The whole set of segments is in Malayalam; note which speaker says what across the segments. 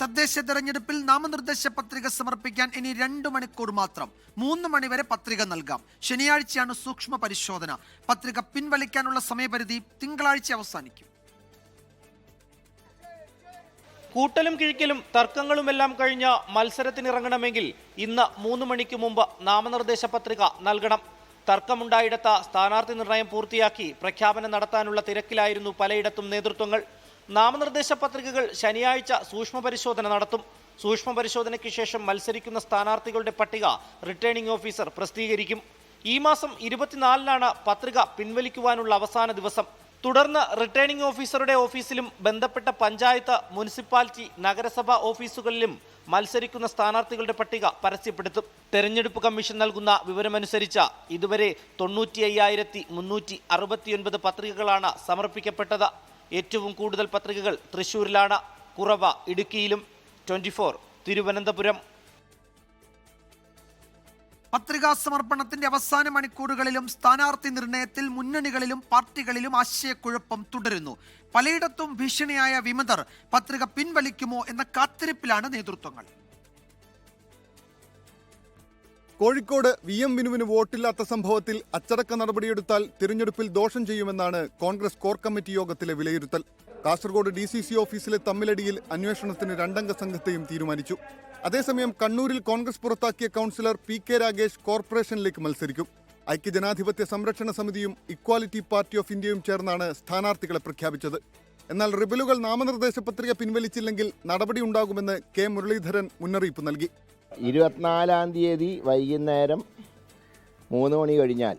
Speaker 1: തദ്ദേശ തെരഞ്ഞെടുപ്പിൽ നാമനിർദ്ദേശ പത്രിക സമർപ്പിക്കാൻ ഇനി രണ്ടു മണിക്കൂർ മാത്രം. മൂന്ന് മണിവരെ പത്രിക നൽകാം. ശനിയാഴ്ചയാണ് സൂക്ഷ്മ പരിശോധന. പത്രിക പിൻവലിക്കാനുള്ള സമയപരിധി തിങ്കളാഴ്ച അവസാനിക്കും.
Speaker 2: കൂട്ടലും കിഴിക്കലും തർക്കങ്ങളുമെല്ലാം കഴിഞ്ഞ മത്സരത്തിനിറങ്ങണമെങ്കിൽ ഇന്ന് മൂന്ന് മണിക്ക് മുമ്പ് നാമനിർദ്ദേശ പത്രിക നൽകണം. തർക്കമുണ്ടായിടത്ത സ്ഥാനാർത്ഥി നിർണയം പൂർത്തിയാക്കി പ്രഖ്യാപനം നടത്താനുള്ള തിരക്കിലായിരുന്നു പലയിടത്തും നേതൃത്വങ്ങൾ. നാമനിർദ്ദേശ പത്രികകൾ ശനിയാഴ്ച സൂക്ഷ്മ പരിശോധന നടത്തും. സൂക്ഷ്മ പരിശോധനയ്ക്ക് ശേഷം മത്സരിക്കുന്ന സ്ഥാനാർത്ഥികളുടെ പട്ടിക റിട്ടേണിംഗ് ഓഫീസർ പ്രസിദ്ധീകരിക്കും. ഈ മാസം ഇരുപത്തിനാലിനാണ് പത്രിക പിൻവലിക്കുവാനുള്ള അവസാന ദിവസം. തുടർന്ന് റിട്ടേണിംഗ് ഓഫീസറുടെ ഓഫീസിലും ബന്ധപ്പെട്ട പഞ്ചായത്ത് മുനിസിപ്പാലിറ്റി നഗരസഭാ ഓഫീസുകളിലും മത്സരിക്കുന്ന സ്ഥാനാർത്ഥികളുടെ പട്ടിക പരസ്യപ്പെടുത്തും. തെരഞ്ഞെടുപ്പ് കമ്മീഷൻ നൽകുന്ന വിവരമനുസരിച്ച് ഇതുവരെ തൊണ്ണൂറ്റി പത്രികകളാണ് സമർപ്പിക്കപ്പെട്ടത്. ഏറ്റവും കൂടുതൽ പത്രികകൾ തൃശ്ശൂരിലാണ് കുറവ ഇടുക്കിയിലും ട്വന്റി തിരുവനന്തപുരം.
Speaker 1: പത്രികാ സമർപ്പണത്തിന്റെ അവസാന മണിക്കൂറുകളിലും സ്ഥാനാർത്ഥി നിർണയത്തിൽ മുന്നണികളിലും പാർട്ടികളിലും ആശയക്കുഴപ്പം തുടരുന്നു. പലയിടത്തും ഭീഷണിയായ വിമതർ പത്രിക പിൻവലിക്കുമോ എന്ന കാത്തിരിപ്പിലാണ് നേതൃത്വങ്ങൾ.
Speaker 3: കോഴിക്കോട് വി എം വിനുവിന് വോട്ടില്ലാത്ത സംഭവത്തിൽ അച്ചടക്ക നടപടിയെടുത്താൽ തിരഞ്ഞെടുപ്പിൽ ദോഷം ചെയ്യുമെന്നാണ് കോൺഗ്രസ് കോർ കമ്മിറ്റി യോഗത്തിലെ വിലയിരുത്തൽ. കാസർഗോഡ് ഡി സി സി ഓഫീസിലെ തമ്മിലടിയിൽ അന്വേഷണത്തിന് രണ്ടംഗ സംഘത്തെയും തീരുമാനിച്ചു. അതേസമയം കണ്ണൂരിൽ കോൺഗ്രസ് പുറത്താക്കിയ കൗൺസിലർ പി കെ രാഗേഷ് കോർപ്പറേഷനിലേക്ക് മത്സരിക്കും. ഐക്യജനാധിപത്യ സംരക്ഷണ സമിതിയും ഇക്വാലിറ്റി പാർട്ടി ഓഫ് ഇന്ത്യയും ചേർന്നാണ് സ്ഥാനാർത്ഥികളെ പ്രഖ്യാപിച്ചത്. എന്നാൽ റിബലുകൾ നാമനിർദ്ദേശ പത്രിക പിൻവലിച്ചില്ലെങ്കിൽ നടപടിയുണ്ടാകുമെന്ന് കെ മുരളീധരൻ മുന്നറിയിപ്പ് നൽകി.
Speaker 4: ഇരുപത്തിനാലാം തീയതി വൈകുന്നേരം മൂന്ന് മണി കഴിഞ്ഞാൽ.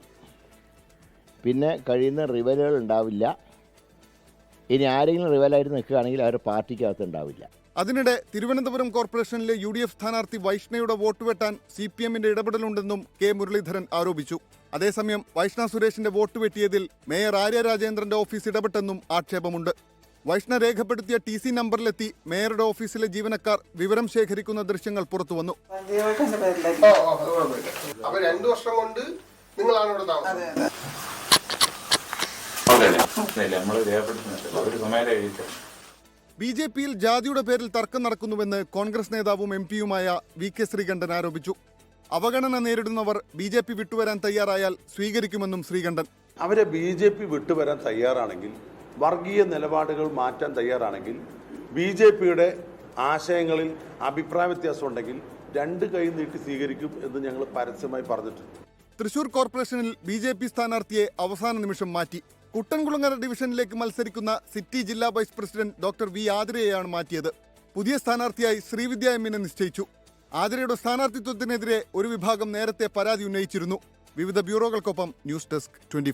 Speaker 4: പിന്നെ കഴിയുന്ന റിവലുകൾ ഉണ്ടാവില്ല. ഇനി ആരെങ്കിലും റിവലായിട്ട് നിൽക്കുകയാണെങ്കിൽ അവർ പാർട്ടിക്കകത്ത് ഉണ്ടാവില്ല.
Speaker 3: അതിനിടെ തിരുവനന്തപുരം കോർപ്പറേഷനിലെ യു ഡി എഫ് സ്ഥാനാർത്ഥി വൈഷ്ണയുടെ വോട്ട് വെട്ടാൻ സി പി എമ്മിന്റെ ഇടപെടലുണ്ടെന്നും കെ മുരളീധരൻ ആരോപിച്ചു. അതേസമയം വൈഷ്ണ സുരേഷിന്റെ വോട്ട് വെട്ടിയതിൽ മേയർ ആര്യ രാജേന്ദ്രന്റെ ഓഫീസ് ഇടപെട്ടെന്നും ആക്ഷേപമുണ്ട്. വൈഷ്ണ രേഖപ്പെടുത്തിയ ടി സി നമ്പറിലെത്തി മേയറുടെ ഓഫീസിലെ ജീവനക്കാർ വിവരം ശേഖരിക്കുന്ന ദൃശ്യങ്ങൾ
Speaker 5: പുറത്തു വന്നു. രണ്ടു വർഷം കൊണ്ട് നിങ്ങളാണ് ഇവിടെ താമസം
Speaker 3: ബി ജെ പിയിൽ ജാതിയുടെ പേരിൽ തർക്കം നടക്കുന്നുവെന്ന് കോൺഗ്രസ് നേതാവും എം പിയുമായ വി കെ ശ്രീകണ്ഠൻ ആരോപിച്ചു. അവഗണന നേരിടുന്നവർ ബി ജെ പി വിട്ടുവരാൻ തയ്യാറായാൽ സ്വീകരിക്കുമെന്നും ശ്രീകണ്ഠൻ.
Speaker 6: അവരെ ബി ജെ പി വിട്ടുവരാൻ തയ്യാറാണെങ്കിൽ വർഗീയ നിലപാടുകൾ മാറ്റാൻ തയ്യാറാണെങ്കിൽ ബി ജെ പിയുടെ ആശയങ്ങളിൽ അഭിപ്രായ വ്യത്യാസം ഉണ്ടെങ്കിൽ രണ്ട് കൈ നീട്ടി സ്വീകരിക്കും എന്ന് ഞങ്ങൾ പരസ്യമായി പറഞ്ഞിട്ടുണ്ട്.
Speaker 3: തൃശൂർ കോർപ്പറേഷനിൽ ബി ജെ പി സ്ഥാനാർത്ഥിയെ അവസാന നിമിഷം മാറ്റി. കുട്ടൻകുളങ്ങര ഡിവിഷനിലേക്ക് മത്സരിക്കുന്ന സിറ്റി ജില്ലാ വൈസ് പ്രസിഡന്റ് ഡോക്ടർ വി ആതിരയെയാണ് മാറ്റിയത്. പുതിയ സ്ഥാനാർത്ഥിയായി ശ്രീവിദ്യ എമ്മിനെ നിശ്ചയിച്ചു. ആതിരയുടെ സ്ഥാനാർത്ഥിത്വത്തിനെതിരെ ഒരു വിഭാഗം നേരത്തെ പരാതി ഉന്നയിച്ചിരുന്നു. വിവിധ ബ്യൂറോകൾക്കൊപ്പം ന്യൂസ് ഡെസ്ക് ട്വന്റി